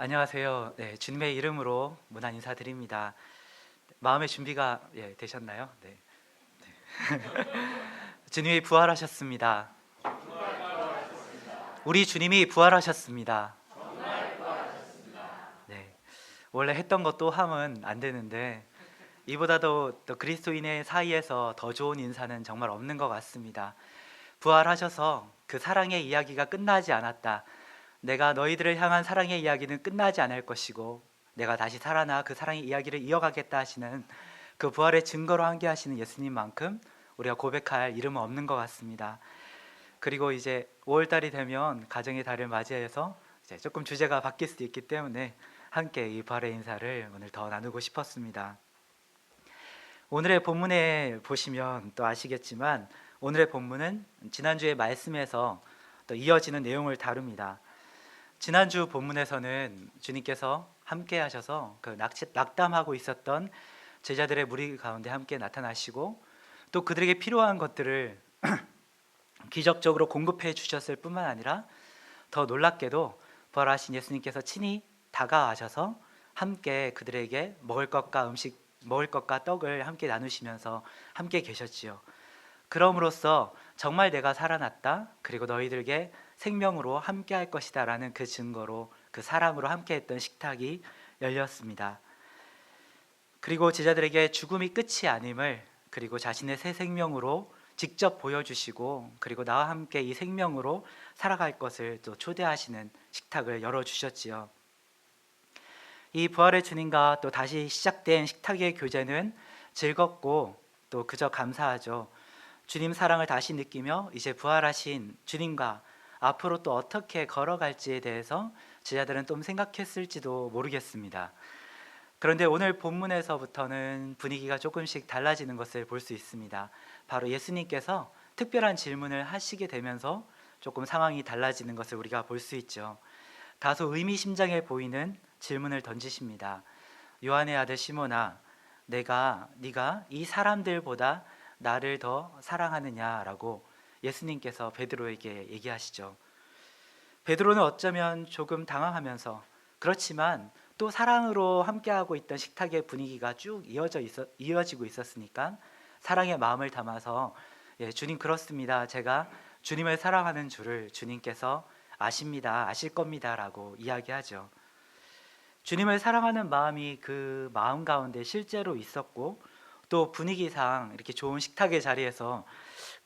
안녕하세요. 네, 주님의 이름으로 문안 인사드립니다. 마음의 준비가 예, 되셨나요? 네. 네. 주님이 부활하셨습니다. 우리 주님이 부활하셨습니다. 네. 원래 했던 것도 하면 안 되는데 이보다도 또 그리스도인의 사이에서 더 좋은 인사는 정말 없는 것 같습니다. 부활하셔서 그 사랑의 이야기가 끝나지 않았다. 내가 너희들을 향한 사랑의 이야기는 끝나지 않을 것이고 내가 다시 살아나 그 사랑의 이야기를 이어가겠다 하시는 그 부활의 증거로 함께 하시는 예수님만큼 우리가 고백할 이름은 없는 것 같습니다. 그리고 이제 5월 달이 되면 가정의 달을 맞이해서 이제 조금 주제가 바뀔 수도 있기 때문에 함께 이 부활의 인사를 오늘 더 나누고 싶었습니다. 오늘의 본문에 보시면 또 아시겠지만 오늘의 본문은 지난주의 말씀에서 또 이어지는 내용을 다룹니다. 지난주 본문에서는 주님께서 함께 하셔서 그 낙담하고 있었던 제자들의 무리 가운데 함께 나타나시고 또 그들에게 필요한 것들을 기적적으로 공급해 주셨을 뿐만 아니라 더 놀랍게도 부활하신 예수님께서 친히 다가가셔서 함께 그들에게 먹을 것과 음식 먹을 것과 떡을 함께 나누시면서 함께 계셨지요. 그럼으로써 정말 내가 살아났다. 그리고 너희들에게 생명으로 함께 할 것이다라는 그 증거로 그 사랑으로 함께 했던 식탁이 열렸습니다. 그리고 제자들에게 죽음이 끝이 아님을 그리고 자신의 새 생명으로 직접 보여주시고 그리고 나와 함께 이 생명으로 살아갈 것을 또 초대하시는 식탁을 열어 주셨지요. 이 부활의 주님과 또 다시 시작된 식탁의 교제는 즐겁고 또 그저 감사하죠. 주님 사랑을 다시 느끼며 이제 부활하신 주님과 앞으로 또 어떻게 걸어갈지에 대해서 제자들은 좀 생각했을지도 모르겠습니다. 그런데 오늘 본문에서부터는 분위기가 조금씩 달라지는 것을 볼 수 있습니다. 바로 예수님께서 특별한 질문을 하시게 되면서 조금 상황이 달라지는 것을 우리가 볼 수 있죠. 다소 의미심장해 보이는 질문을 던지십니다. 요한의 아들 시몬아, 내가 네가 이 사람들보다 나를 더 사랑하느냐라고 예수님께서 베드로에게 얘기하시죠. 베드로는 어쩌면 조금 당황하면서 그렇지만 또 사랑으로 함께하고 있던 식탁의 분위기가 쭉 이어져 있어, 이어지고 있었으니까 사랑의 마음을 담아서 예, 주님 그렇습니다. 제가 주님을 사랑하는 줄을 주님께서 아십니다. 아실 겁니다라고 이야기하죠. 주님을 사랑하는 마음이 그 마음 가운데 실제로 있었고 또 분위기상 이렇게 좋은 식탁의 자리에서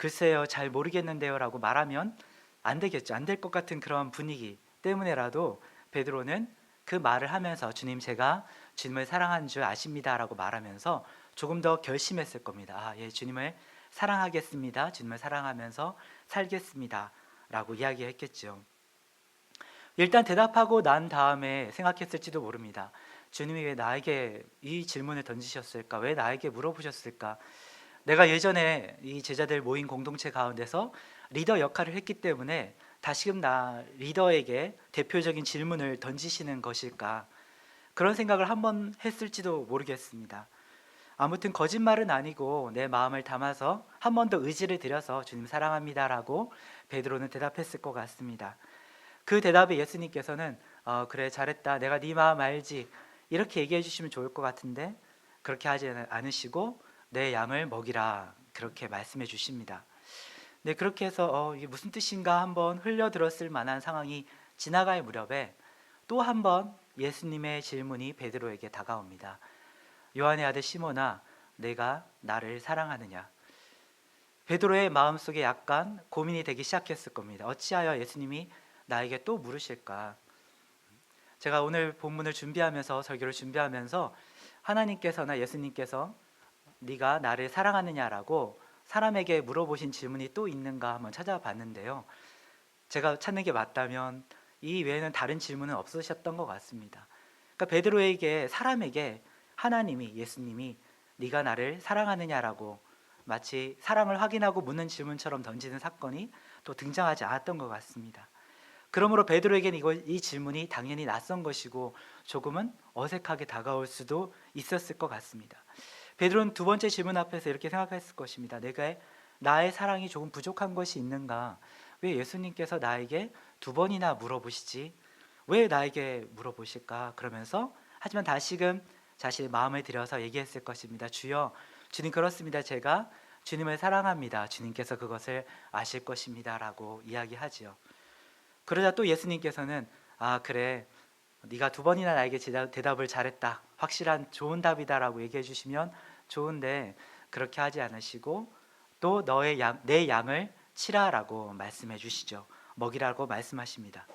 글쎄요 잘 모르겠는데요라고 말하면 안 되겠죠. 안 될 것 같은 그런 분위기 때문에라도 베드로는 그 말을 하면서 주님 제가 주님을 사랑하는 줄 아십니다라고 말하면서 조금 더 결심했을 겁니다. 아, 예 주님을 사랑하겠습니다. 주님을 사랑하면서 살겠습니다라고 이야기했겠죠. 일단 대답하고 난 다음에 생각했을지도 모릅니다. 주님이 왜 나에게 이 질문을 던지셨을까? 왜 나에게 물어보셨을까? 내가 예전에 이 제자들 모인 공동체 가운데서 리더 역할을 했기 때문에 다시금 나 리더에게 대표적인 질문을 던지시는 것일까? 그런 생각을 한번 했을지도 모르겠습니다. 아무튼 거짓말은 아니고 내 마음을 담아서 한 번 더 의지를 들여서 주님 사랑합니다라고 베드로는 대답했을 것 같습니다. 그 대답에 예수님께서는 어, 그래 잘했다 내가 네 마음 알지 이렇게 얘기해 주시면 좋을 것 같은데 그렇게 하지 않으시고 내 양을 먹이라 그렇게 말씀해 주십니다. 네 그렇게 해서 어, 이게 무슨 뜻인가 한번 흘려 들었을 만한 상황이 지나갈 무렵에 또 한 번 예수님의 질문이 베드로에게 다가옵니다. 요한의 아들 시몬아, 내가 나를 사랑하느냐? 베드로의 마음속에 약간 고민이 되기 시작했을 겁니다. 어찌하여 예수님이 나에게 또 물으실까? 제가 오늘 본문을 준비하면서 설교를 준비하면서 하나님께서나 예수님께서 네가 나를 사랑하느냐라고 사람에게 물어보신 질문이 또 있는가 한번 찾아봤는데요. 제가 찾는 게 맞다면 이 외에는 다른 질문은 없으셨던 것 같습니다. 그러니까 베드로에게 사람에게 하나님이 예수님이 네가 나를 사랑하느냐라고 마치 사랑을 확인하고 묻는 질문처럼 던지는 사건이 또 등장하지 않았던 것 같습니다. 그러므로 베드로에게는 이거, 이 질문이 당연히 낯선 것이고 조금은 어색하게 다가올 수도 있었을 것 같습니다. 베드로는 두 번째 질문 앞에서 이렇게 생각했을 것입니다. 내가 나의 사랑이 조금 부족한 것이 있는가? 왜 예수님께서 나에게 두 번이나 물어보시지? 왜 나에게 물어보실까? 그러면서 하지만 다시금 자신의 마음을 들여서 얘기했을 것입니다. 주여, 주님 그렇습니다. 제가 주님을 사랑합니다. 주님께서 그것을 아실 것입니다라고 이야기하지요. 그러자 또 예수님께서는 아 그래 네가 두 번이나 나에게 대답- 대답을 잘했다 확실한 좋은 답이다라고 얘기해 주시면 좋은데 그렇게 하지 않으시고 또 너의 양, 내 양을 치라라고 말씀해 주시죠 먹이라고 말씀하십니다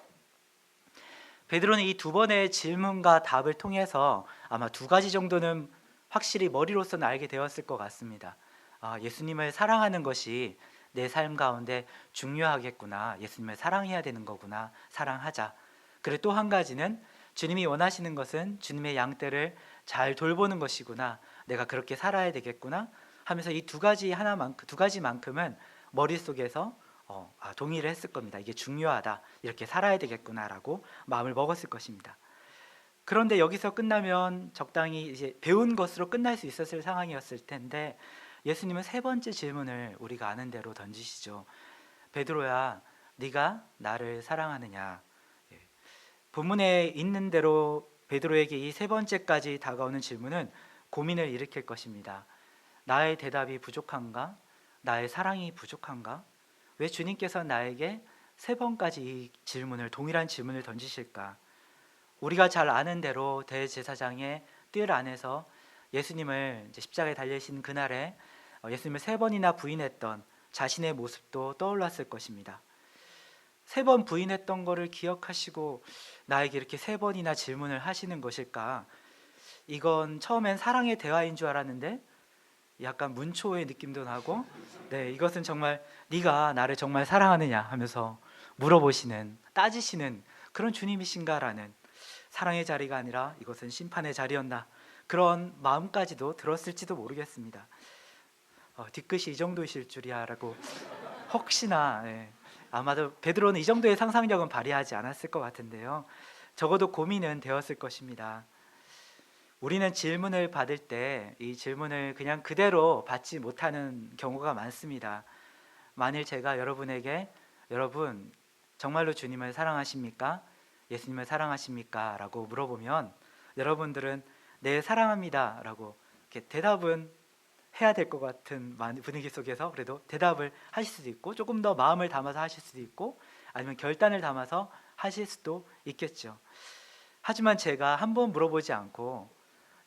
베드로는 이 두 번의 질문과 답을 통해서 아마 두 가지 정도는 확실히 머리로서는 알게 되었을 것 같습니다 아, 예수님을 사랑하는 것이 내 삶 가운데 중요하겠구나. 예수님을 사랑해야 되는 거구나. 사랑하자. 그리고 또 한 가지는 주님이 원하시는 것은 주님의 양떼를 잘 돌보는 것이구나. 내가 그렇게 살아야 되겠구나. 하면서 이 두 가지 하나만큼 두 가지만큼은 머릿속에서 어, 아, 동의를 했을 겁니다. 이게 중요하다. 이렇게 살아야 되겠구나라고 마음을 먹었을 것입니다. 그런데 여기서 끝나면 적당히 이제 배운 것으로 끝날 수 있었을 상황이었을 텐데 예수님은 세 번째 질문을 우리가 아는 대로 던지시죠. 베드로야, 네가 나를 사랑하느냐? 예. 본문에 있는 대로 베드로에게 이 세 번째까지 다가오는 질문은 고민을 일으킬 것입니다. 나의 대답이 부족한가? 나의 사랑이 부족한가? 왜 주님께서 나에게 세 번까지 이 질문을 동일한 질문을 던지실까? 우리가 잘 아는 대로 대제사장의 뜰 안에서 예수님을 십자가에 달리신 그날에 어, 예수님을 세 번이나 부인했던 자신의 모습도 떠올랐을 것입니다. 세 번 부인했던 것을 기억하시고 나에게 이렇게 세 번이나 질문을 하시는 것일까? 이건 처음엔 사랑의 대화인 줄 알았는데 약간 문초의 느낌도 나고 네, 이것은 정말 네가 나를 정말 사랑하느냐 하면서 물어보시는 따지시는 그런 주님이신가라는 사랑의 자리가 아니라 이것은 심판의 자리였나 그런 마음까지도 들었을지도 모르겠습니다. 어, 뒤끝이 이 정도이실 줄이야라고 혹시나 예, 아마도 베드로는 이 정도의 상상력은 발휘하지 않았을 것 같은데요. 적어도 고민은 되었을 것입니다. 우리는 질문을 받을 때 이 질문을 그냥 그대로 받지 못하는 경우가 많습니다. 만일 제가 여러분에게 여러분 정말로 주님을 사랑하십니까? 예수님을 사랑하십니까? 라고 물어보면 여러분들은 네 사랑합니다 라고 이렇게 대답은 해야 될 것 같은 만- 분위기 속에서 그래도 대답을 하실 수도 있고 조금 더 마음을 담아서 하실 수도 있고 아니면 결단을 담아서 하실 수도 있겠죠. 하지만 제가 한 번 물어보지 않고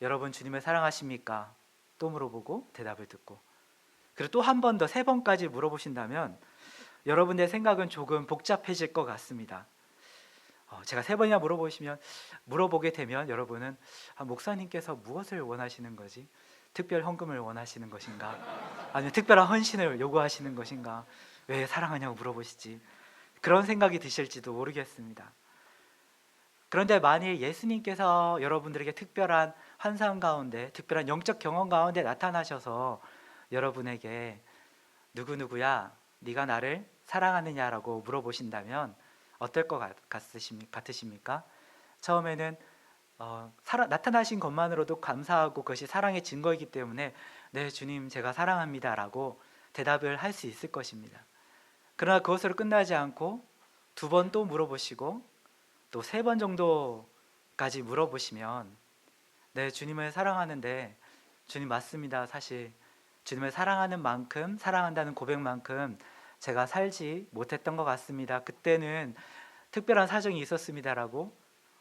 여러분 주님을 사랑하십니까? 또 물어보고 대답을 듣고 그리고 또 한 번 더 세 번까지 물어보신다면 여러분의 생각은 조금 복잡해질 것 같습니다. 어, 제가 세 번이나 물어보시면 물어보게 되면 여러분은 아, 목사님께서 무엇을 원하시는 거지? 특별 헌금을 원하시는 것인가? 아니면 특별한 헌신을 요구하시는 것인가? 왜 사랑하냐고 물어보시지? 그런 생각이 드실지도 모르겠습니다. 그런데 만일 예수님께서 여러분들에게 특별한 환상 가운데, 특별한 영적 경험 가운데 나타나셔서 여러분에게 누구 누구야, 네가 나를 사랑하느냐라고 물어보신다면 어떨 것 같으십니까? 처음에는 어, 사랑- 나타나신 것만으로도 감사하고 그것이 사랑의 증거이기 때문에 네 주님 제가 사랑합니다라고 대답을 할 수 있을 것입니다. 그러나 그것으로 끝나지 않고 두 번 또 물어보시고 또 세 번 정도까지 물어보시면 네 주님을 사랑하는데 주님 맞습니다. 사실 주님을 사랑하는 만큼 사랑한다는 고백만큼 제가 살지 못했던 것 같습니다. 그때는 특별한 사정이 있었습니다라고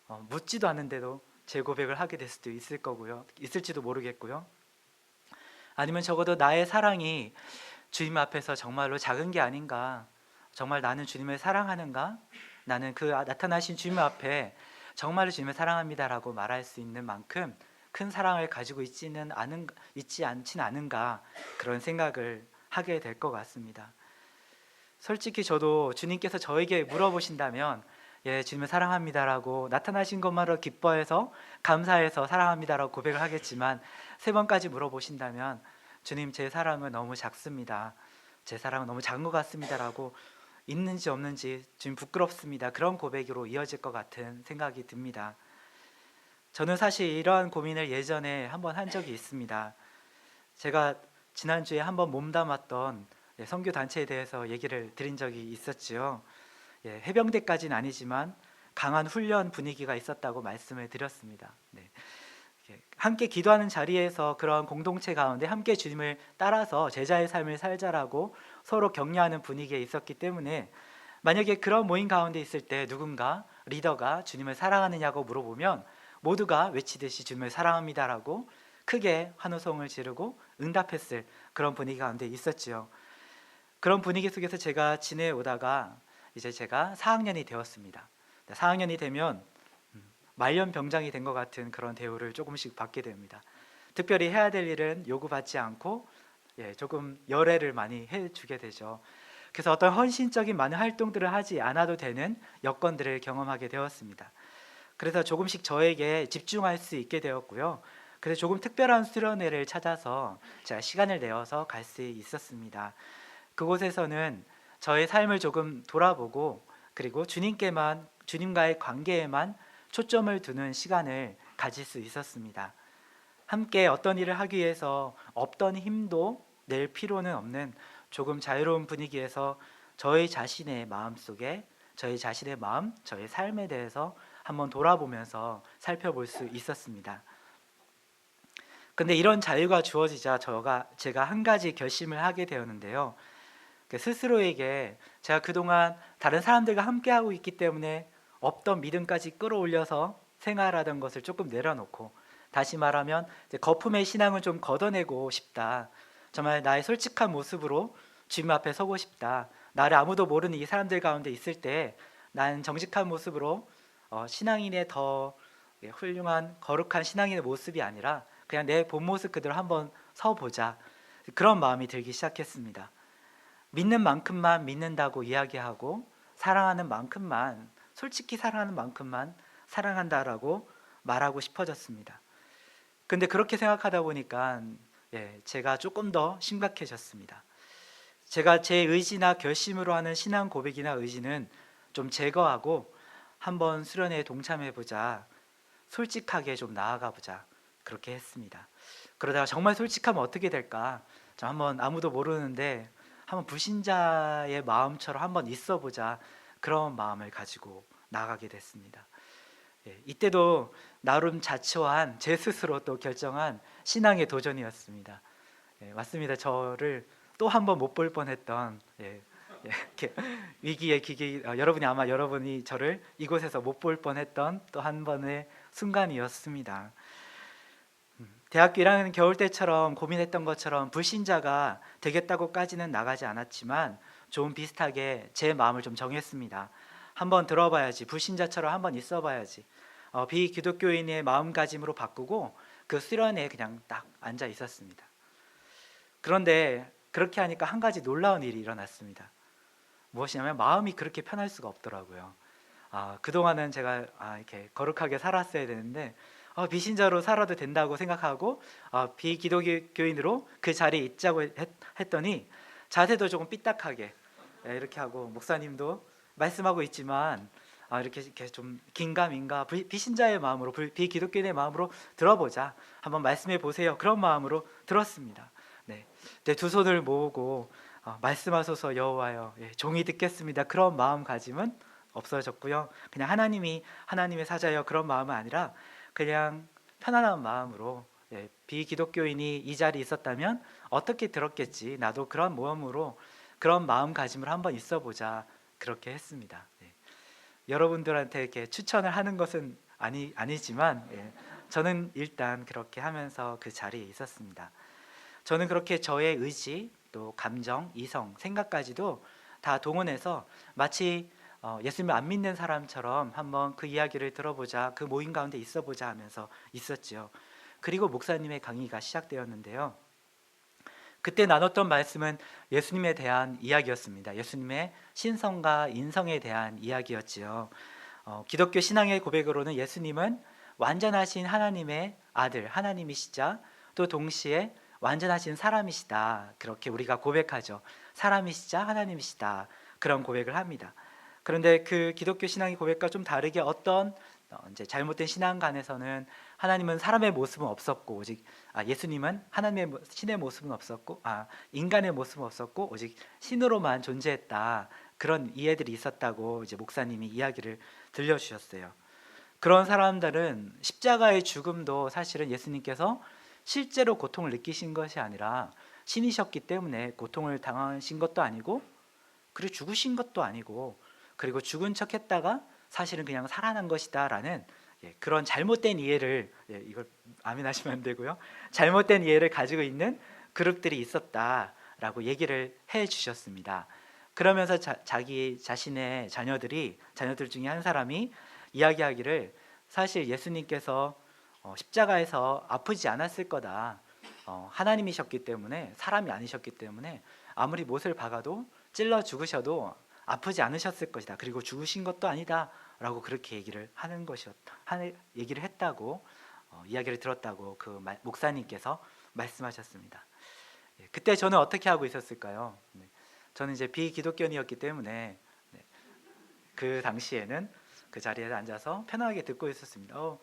어, 묻지도 않는데도 제 고백을 하게 될 수도 있을 거고요. 있을지도 모르겠고요. 아니면 적어도 나의 사랑이 주님 앞에서 정말로 작은 게 아닌가. 정말 나는 주님을 사랑하는가? 나는 그 나타나신 주님 앞에 정말로 주님을 사랑합니다라고 말할 수 있는 만큼 큰 사랑을 가지고 있지는 않은 있지 않진 않은가 그런 생각을 하게 될 것 같습니다. 솔직히 저도 주님께서 저에게 물어보신다면 예, 주님을 사랑합니다라고 나타나신 것만으로 기뻐해서 감사해서 사랑합니다라고 고백을 하겠지만 세 번까지 물어보신다면 주님 제 사랑은 너무 작습니다. 제 사랑은 너무 작은 것 같습니다라고 있는지 없는지 주님 부끄럽습니다. 그런 고백으로 이어질 것 같은 생각이 듭니다. 저는 사실 이러한 고민을 예전에 한번 한 적이 있습니다. 제가 지난주에 한번 몸담았던 예, 선교 단체에 대해서 얘기를 드린 적이 있었지요. 예, 해병대까지는 아니지만 강한 훈련 분위기가 있었다고 말씀을 드렸습니다. 네. 함께 기도하는 자리에서 그런 공동체 가운데 함께 주님을 따라서 제자의 삶을 살자라고 서로 격려하는 분위기에 있었기 때문에 만약에 그런 모임 가운데 있을 때 누군가 리더가 주님을 사랑하느냐고 물어보면 모두가 외치듯이 주님을 사랑합니다라고 크게 환호성을 지르고 응답했을 그런 분위기 가운데 있었지요. 그런 분위기 속에서 제가 지내오다가 이제 제가 4학년이 되었습니다. 4학년이 되면 음, 말년 병장이 된 것 같은 그런 대우를 조금씩 받게 됩니다. 특별히 해야 될 일은 요구받지 않고 예, 조금 열애를 많이 해주게 되죠. 그래서 어떤 헌신적인 많은 활동들을 하지 않아도 되는 여건들을 경험하게 되었습니다. 그래서 조금씩 저에게 집중할 수 있게 되었고요. 그래서 조금 특별한 수련회를 찾아서 제가 시간을 내어서 갈 수 있었습니다. 그곳에서는 저의 삶을 조금 돌아보고 그리고 주님께만 주님과의 관계에만 초점을 두는 시간을 가질 수 있었습니다. 함께 어떤 일을 하기 위해서 없던 힘도 낼 필요는 없는 조금 자유로운 분위기에서 저의 자신의 마음 속에 저희 자신의 마음, 저의 삶에 대해서 한번 돌아보면서 살펴볼 수 있었습니다. 근데 이런 자유가 주어지자 저가 제가 한 가지 결심을 하게 되었는데요. 그 스스로에게 제가 그동안 다른 사람들과 함께 하고 있기 때문에 없던 믿음까지 끌어올려서 생활하던 것을 조금 내려놓고 다시 말하면 거품의 신앙을 좀 걷어내고 싶다. 정말 나의 솔직한 모습으로 주님 앞에 서고 싶다. 나를 아무도 모르는 이 사람들 가운데 있을 때 나는 정직한 모습으로 어, 신앙인의 더 예, 훌륭한 거룩한 신앙인의 모습이 아니라 그냥 내 본 모습 그대로 한번 서보자 그런 마음이 들기 시작했습니다. 믿는 만큼만 믿는다고 이야기하고 사랑하는 만큼만 솔직히 사랑하는 만큼만 사랑한다라고 말하고 싶어졌습니다. 근데 그렇게 생각하다 보니까 예, 제가 조금 더 심각해졌습니다. 제가 제 의지나 결심으로 하는 신앙 고백이나 의지는 좀 제거하고 한번 수련회에 동참해 보자. 솔직하게 좀 나아가 보자. 그렇게 했습니다. 그러다가 정말 솔직하면 어떻게 될까? 저 한번 아무도 모르는데 한번 불신자의 마음처럼 한번 있어 보자. 그런 마음을 가지고 나가게 됐습니다. 예, 이때도 나름 자초한 제 스스로 또 결정한 신앙의 도전이었습니다. 예, 맞습니다. 저를 또 한 번 못 볼 뻔했던 예, 예, 위기의 기기 어, 여러분이 아마 여러분이 저를 이곳에서 못 볼 뻔했던 또 한 번의 순간이었습니다. 음, 대학교 1학년 겨울 때처럼 고민했던 것처럼 불신자가 되겠다고까지는 나가지 않았지만 좀 비슷하게 제 마음을 좀 정했습니다. 한번 들어봐야지 불신자처럼 한번 있어봐야지 어, 비기독교인의 마음가짐으로 바꾸고 그 수련회에 그냥 딱 앉아 있었습니다. 그런데 그렇게 하니까 한 가지 놀라운 일이 일어났습니다. 무엇이냐면 마음이 그렇게 편할 수가 없더라고요. 아, 그동안은 제가 아, 이렇게 거룩하게 살았어야 되는데 어, 비신자로 살아도 된다고 생각하고 어, 비기독교인으로 그 자리에 있자고 했, 더니 자세도 조금 삐딱하게 예, 이렇게 하고 목사님도 말씀하고 있지만 아, 이렇게, 이렇게 좀 긴가민가 비신자의 마음으로 비기독교인의 마음으로 들어보자 한번 말씀해 보세요 그런 마음으로 들었습니다. 네, 두 손을 모으고 어, 말씀하소서 여호와여 예, 종이 듣겠습니다. 그런 마음가짐은 없어졌고요. 그냥 하나님이 하나님의 사자여 그런 마음은 아니라 그냥 편안한 마음으로 예, 비기독교인이 이 자리에 있었다면 어떻게 들었겠지. 나도 그런 모험으로 그런 마음가짐을 한번 있어보자 그렇게 했습니다. 예. 여러분들한테 이렇게 추천을 하는 것은 아니 아니지만 예, 저는 일단 그렇게 하면서 그 자리에 있었습니다. 저는 그렇게 저의 의지 또 감정, 이성, 생각까지도 다 동원해서 마치 어, 예수님을 안 믿는 사람처럼 한번 그 이야기를 들어보자, 그 모임 가운데 있어보자 하면서 있었지요. 그리고 목사님의 강의가 시작되었는데요. 그때 나눴던 말씀은 예수님에 대한 이야기였습니다. 예수님의 신성과 인성에 대한 이야기였지요. 어, 기독교 신앙의 고백으로는 예수님은 완전하신 하나님의 아들, 하나님이시자 또 동시에 완전하신 사람이시다. 그렇게 우리가 고백하죠. 사람이시자 하나님이시다. 그런 고백을 합니다. 그런데 그 기독교 신앙의 고백과 좀 다르게 어떤 어, 이제 잘못된 신앙관에서는 하나님은 사람의 모습은 없었고 오직 아, 예수님은 하나님의 신의 모습은 없었고 아, 인간의 모습은 없었고 오직 신으로만 존재했다 그런 이해들이 있었다고 이제 목사님이 이야기를 들려주셨어요. 그런 사람들은 십자가의 죽음도 사실은 예수님께서 실제로 고통을 느끼신 것이 아니라 신이셨기 때문에 고통을 당하신 것도 아니고 그리고 죽으신 것도 아니고 그리고 죽은 척했다가 사실은 그냥 살아난 것이다라는 예, 그런 잘못된 이해를 예, 이걸 아멘하시면 안 되고요. 잘못된 이해를 가지고 있는 그룹들이 있었다라고 얘기를 해 주셨습니다. 그러면서 자, 자기 자신의 자녀들이 자녀들 중에 한 사람이 이야기하기를 사실 예수님께서 어, 십자가에서 아프지 않았을 거다. 어, 하나님이셨기 때문에 사람이 아니셨기 때문에 아무리 못을 박아도 찔러 죽으셔도 아프지 않으셨을 것이다. 그리고 죽으신 것도 아니다 라고 그렇게 얘기를 하는 것이었다. 얘기를 했다고 어, 이야기를 들었다고 그 마- 목사님께서 말씀하셨습니다. 예, 그때 저는 어떻게 하고 있었을까요? 네, 저는 이제 비기독교인이었기 때문에 네, 그 당시에는 그 자리에 앉아서 편하게 듣고 있었습니다. 어,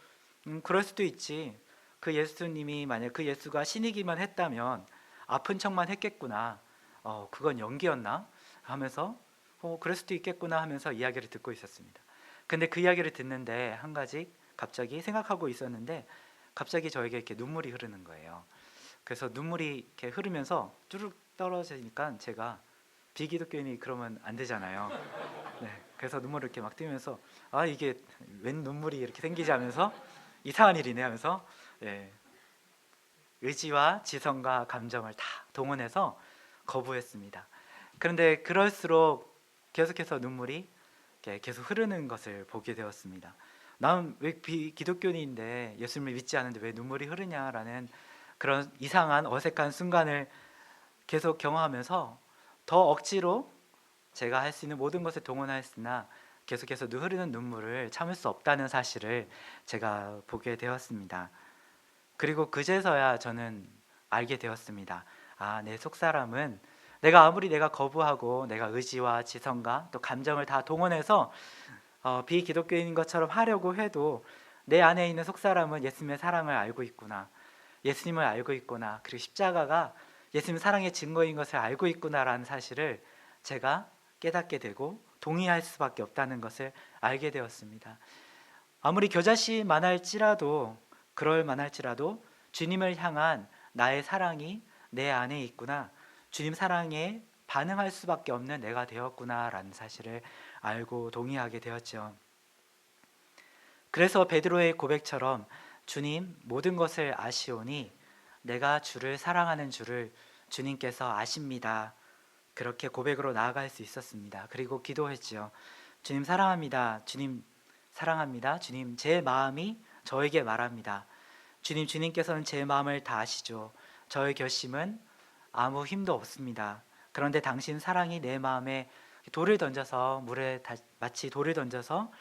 음, 그럴 수도 있지. 그 예수님이 만약 그 예수가 신이기만 했다면 아픈 척만 했겠구나. 어, 그건 연기였나? 하면서 어, 그럴 수도 있겠구나 하면서 이야기를 듣고 있었습니다. 근데 그 이야기를 듣는데 한 가지 갑자기 생각하고 있었는데 갑자기 저에게 이렇게 눈물이 흐르는 거예요. 그래서 눈물이 이렇게 흐르면서 쭈룩 떨어지니까 제가 비기독교인이 그러면 안 되잖아요. 네, 그래서 눈물을 이렇게 막 띄면서 아 이게 웬 눈물이 이렇게 생기지 하면서 이상한 일이네 하면서 예, 의지와 지성과 감정을 다 동원해서 거부했습니다. 그런데 그럴수록 계속해서 눈물이 계속 흐르는 것을 보게 되었습니다. 나는 왜 비- 기독교인인데 예수님을 믿지 않는데 왜 눈물이 흐르냐라는 그런 이상한 어색한 순간을 계속 경험하면서 더 억지로 제가 할 수 있는 모든 것을 동원하였으나 계속해서 눈- 흐르는 눈물을 참을 수 없다는 사실을 제가 보게 되었습니다. 그리고 그제서야 저는 알게 되었습니다. 아, 내 속사람은 내가 아무리 내가 거부하고 내가 의지와 지성과 또 감정을 다 동원해서 어, 비기독교인인 것처럼 하려고 해도 내 안에 있는 속사람은 예수님의 사랑을 알고 있구나. 예수님을 알고 있구나. 그리고 십자가가 예수님 사랑의 증거인 것을 알고 있구나라는 사실을 제가 깨닫게 되고 동의할 수밖에 없다는 것을 알게 되었습니다. 아무리 겨자씨만 할지라도 그럴 만할지라도 주님을 향한 나의 사랑이 내 안에 있구나. 주님 사랑에 반응할 수밖에 없는 내가 되었구나라는 사실을 알고 동의하게 되었죠. 그래서 베드로의 고백처럼 주님 모든 것을 아시오니 내가 주를 사랑하는 주를 주님께서 아십니다. 그렇게 고백으로 나아갈 수 있었습니다. 그리고 기도했지요. 주님 사랑합니다. 주님 사랑합니다. 주님 제 마음이 저에게 말합니다. 주님 주님께서는 제 마음을 다 아시죠. 저의 결심은 아무 힘도 없습니다. 그런데 당신 사랑이 내 마음에 돌을 던져서 물에 다- 마치 돌을 던져서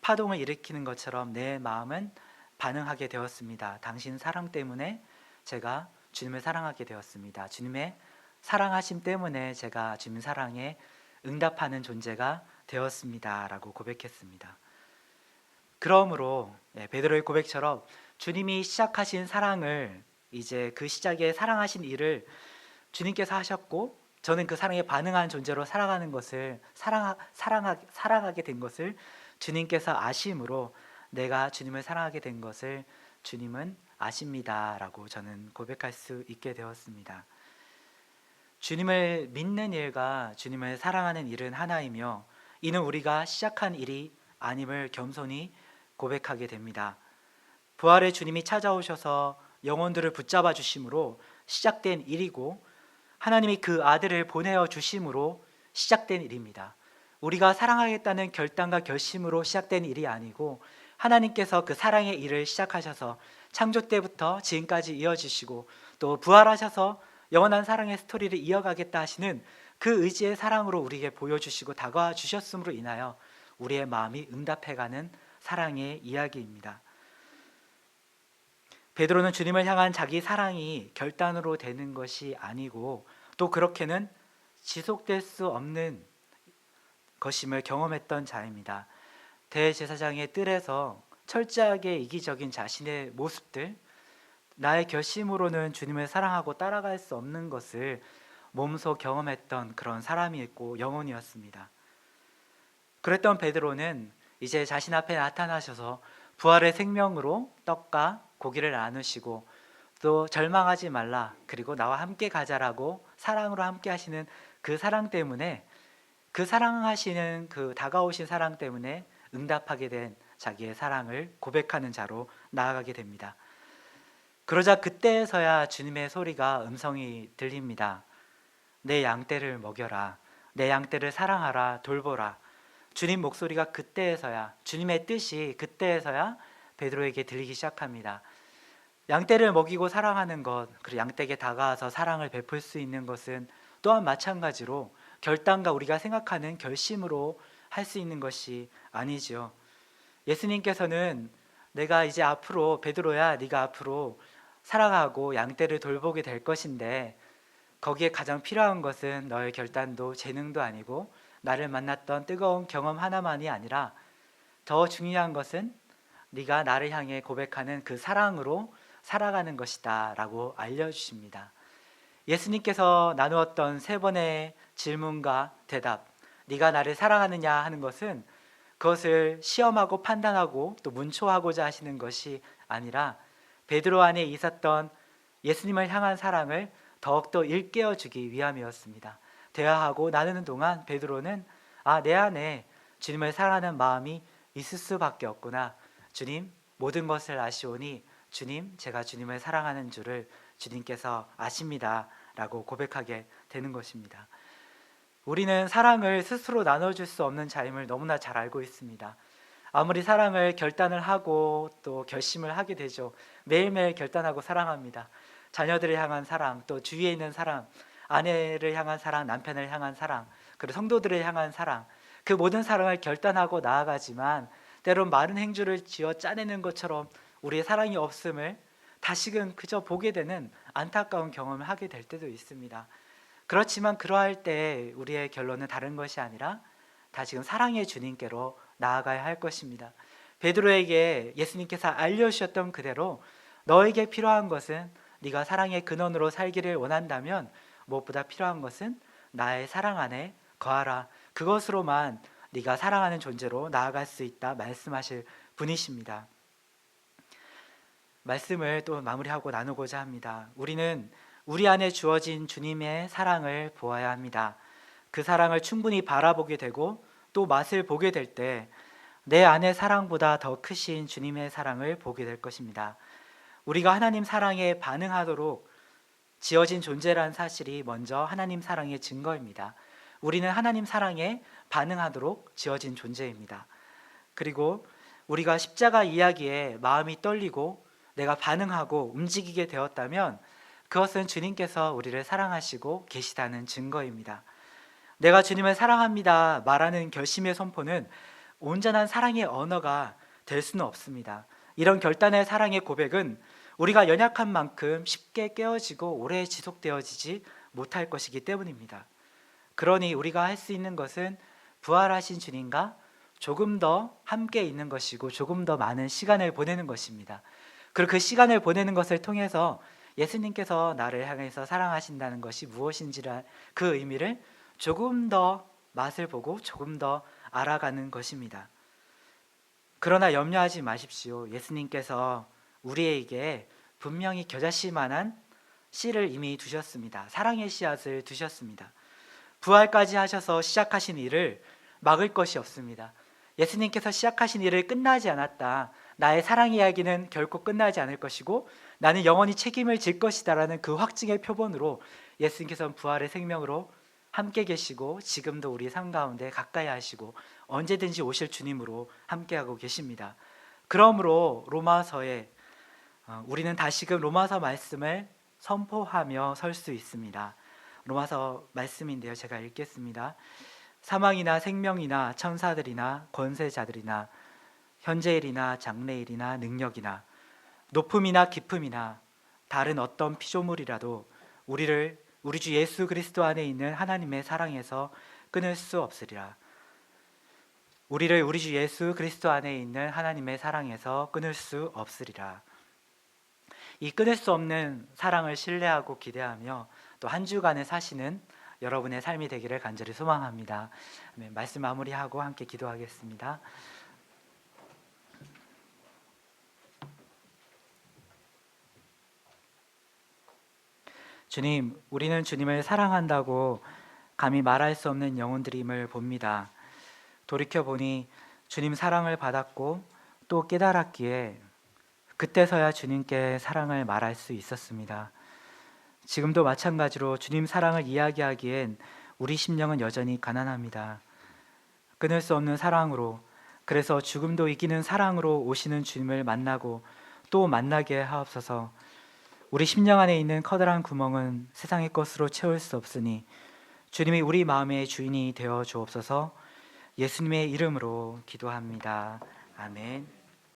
파동을 일으키는 것처럼 내 마음은 반응하게 되었습니다. 당신 사랑 때문에 제가 주님을 사랑하게 되었습니다. 주님의 사랑하심 때문에 제가 주님 사랑에 응답하는 존재가 되었습니다라고 고백했습니다. 그러므로 예, 베드로의 고백처럼 주님이 시작하신 사랑을 이제 그 시작에 사랑하신 일을 주님께서 하셨고 저는 그 사랑에 반응한 존재로 살아가는 것을 사랑 사랑하, 사랑하게 된 것을 주님께서 아심으로 내가 주님을 사랑하게 된 것을 주님은 아십니다라고 저는 고백할 수 있게 되었습니다. 주님을 믿는 일과 주님을 사랑하는 일은 하나이며 이는 우리가 시작한 일이 아님을 겸손히 고백하게 됩니다. 부활의 주님이 찾아오셔서 영혼들을 붙잡아 주심으로 시작된 일이고 하나님이 그 아들을 보내어 주심으로 시작된 일입니다. 우리가 사랑하겠다는 결단과 결심으로 시작된 일이 아니고 하나님께서 그 사랑의 일을 시작하셔서 창조 때부터 지금까지 이어주시고 또 부활하셔서 영원한 사랑의 스토리를 이어가겠다 하시는 그 의지의 사랑으로 우리에게 보여주시고 다가와 주셨음으로 인하여 우리의 마음이 응답해가는 사랑의 이야기입니다. 베드로는 주님을 향한 자기 사랑이 결단으로 되는 것이 아니고 또 그렇게는 지속될 수 없는 것임을 경험했던 자입니다. 대제사장의 뜰에서 철저하게 이기적인 자신의 모습들, 나의 결심으로는 주님을 사랑하고 따라갈 수 없는 것을 몸소 경험했던 그런 사람이었고 영혼이었습니다. 그랬던 베드로는 이제 자신 앞에 나타나셔서 부활의 생명으로 떡과 고기를 나누시고 또 절망하지 말라 그리고 나와 함께 가자라고 사랑으로 함께 하시는 그 사랑 때문에 그 사랑하시는 그 다가오신 사랑 때문에 응답하게 된 자기의 사랑을 고백하는 자로 나아가게 됩니다. 그러자 그때서야 주님의 소리가 음성이 들립니다. 내 양떼를 먹여라. 내 양떼를 사랑하라. 돌보라. 주님 목소리가 그때에서야 주님의 뜻이 그때에서야 베드로에게 들리기 시작합니다. 양떼를 먹이고 사랑하는 것, 그리고 양떼에게 다가와서 사랑을 베풀 수 있는 것은 또한 마찬가지로 결단과 우리가 생각하는 결심으로 할 수 있는 것이 아니지요. 예수님께서는 내가 이제 앞으로 베드로야 네가 앞으로 살아가고 양떼를 돌보게 될 것인데 거기에 가장 필요한 것은 너의 결단도 재능도 아니고 나를 만났던 뜨거운 경험 하나만이 아니라 더 중요한 것은 네가 나를 향해 고백하는 그 사랑으로 살아가는 것이다 라고 알려 주십니다. 예수님께서 나누었던 세 번의 질문과 대답 네가 나를 사랑하느냐 하는 것은 그것을 시험하고 판단하고 또 문초하고자 하시는 것이 아니라 베드로 안에 있었던 예수님을 향한 사랑을 더욱더 일깨워 주기 위함이었습니다. 대화하고 나누는 동안 베드로는 아, 내 안에 주님을 사랑하는 마음이 있을 수밖에 없구나. 주님, 모든 것을 아시오니 주님, 제가 주님을 사랑하는 줄을 주님께서 아십니다. 라고 고백하게 되는 것입니다. 우리는 사랑을 스스로 나눠줄 수 없는 자임을 너무나 잘 알고 있습니다. 아무리 사랑을 결단을 하고 또 결심을 하게 되죠. 매일매일 결단하고 사랑합니다. 자녀들을 향한 사랑, 또 주위에 있는 사랑, 아내를 향한 사랑, 남편을 향한 사랑, 그리고 성도들을 향한 사랑, 그 모든 사랑을 결단하고 나아가지만 때론 많은 행주를 지어 짜내는 것처럼 우리의 사랑이 없음을 다시금 그저 보게 되는 안타까운 경험을 하게 될 때도 있습니다. 그렇지만 그러할 때 우리의 결론은 다른 것이 아니라 다시금 사랑의 주님께로 나아가야 할 것입니다. 베드로에게 예수님께서 알려주셨던 그대로 너에게 필요한 것은 네가 사랑의 근원으로 살기를 원한다면 무엇보다 필요한 것은 나의 사랑 안에 거하라. 그것으로만 네가 사랑하는 존재로 나아갈 수 있다 말씀하실 분이십니다. 말씀을 또 마무리하고 나누고자 합니다. 우리는 우리 안에 주어진 주님의 사랑을 보아야 합니다. 그 사랑을 충분히 바라보게 되고 또 맛을 보게 될 때 내 안의 사랑보다 더 크신 주님의 사랑을 보게 될 것입니다. 우리가 하나님 사랑에 반응하도록 지어진 존재란 사실이 먼저 하나님 사랑의 증거입니다. 우리는 하나님 사랑에 반응하도록 지어진 존재입니다. 그리고 우리가 십자가 이야기에 마음이 떨리고 내가 반응하고 움직이게 되었다면 그것은 주님께서 우리를 사랑하시고 계시다는 증거입니다. 내가 주님을 사랑합니다 말하는 결심의 선포는 온전한 사랑의 언어가 될 수는 없습니다. 이런 결단의 사랑의 고백은 우리가 연약한 만큼 쉽게 깨어지고 오래 지속되어지지 못할 것이기 때문입니다. 그러니 우리가 할 수 있는 것은 부활하신 주님과 조금 더 함께 있는 것이고 조금 더 많은 시간을 보내는 것입니다. 그리고 그 시간을 보내는 것을 통해서 예수님께서 나를 향해서 사랑하신다는 것이 무엇인지를 그 의미를 조금 더 맛을 보고 조금 더 알아가는 것입니다. 그러나 염려하지 마십시오. 예수님께서 우리에게 분명히 겨자씨만한 씨를 이미 두셨습니다. 사랑의 씨앗을 두셨습니다. 부활까지 하셔서 시작하신 일을 막을 것이 없습니다. 예수님께서 시작하신 일을 끝나지 않았다. 나의 사랑 이야기는 결코 끝나지 않을 것이고 나는 영원히 책임을 질 것이다라는 그 확증의 표본으로 예수님께서는 부활의 생명으로 함께 계시고 지금도 우리 삶 가운데 가까이 하시고 언제든지 오실 주님으로 함께하고 계십니다. 그러므로 로마서에 어, 우리는 다시금 로마서 말씀을 선포하며 설 수 있습니다. 로마서 말씀인데요. 제가 읽겠습니다. 사망이나 생명이나 천사들이나 권세자들이나 현재일이나 장래일이나 능력이나 높음이나 깊음이나 다른 어떤 피조물이라도 우리를 우리 주 예수 그리스도 안에 있는 하나님의 사랑에서 끊을 수 없으리라. 우리를 우리 주 예수 그리스도 안에 있는 하나님의 사랑에서 끊을 수 없으리라. 이 끊을 수 없는 사랑을 신뢰하고 기대하며 또 한 주간을 사시는 여러분의 삶이 되기를 간절히 소망합니다. 아멘. 말씀 마무리하고 함께 기도하겠습니다. 주님, 우리는 주님을 사랑한다고 감히 말할 수 없는 영혼들임을 봅니다. 돌이켜 보니 주님 사랑을 받았고 또 깨달았기에 그때서야 주님께 사랑을 말할 수 있었습니다. 지금도 마찬가지로 주님 사랑을 이야기하기엔 우리 심령은 여전히 가난합니다. 끊을 수 없는 사랑으로 그래서 죽음도 이기는 사랑으로 오시는 주님을 만나고 또 만나게 하옵소서. 우리 심령 안에 있는 커다란 구멍은 세상의 것으로 채울 수 없으니 주님이 우리 마음의 주인이 되어 주옵소서. 예수님의 이름으로 기도합니다. 아멘.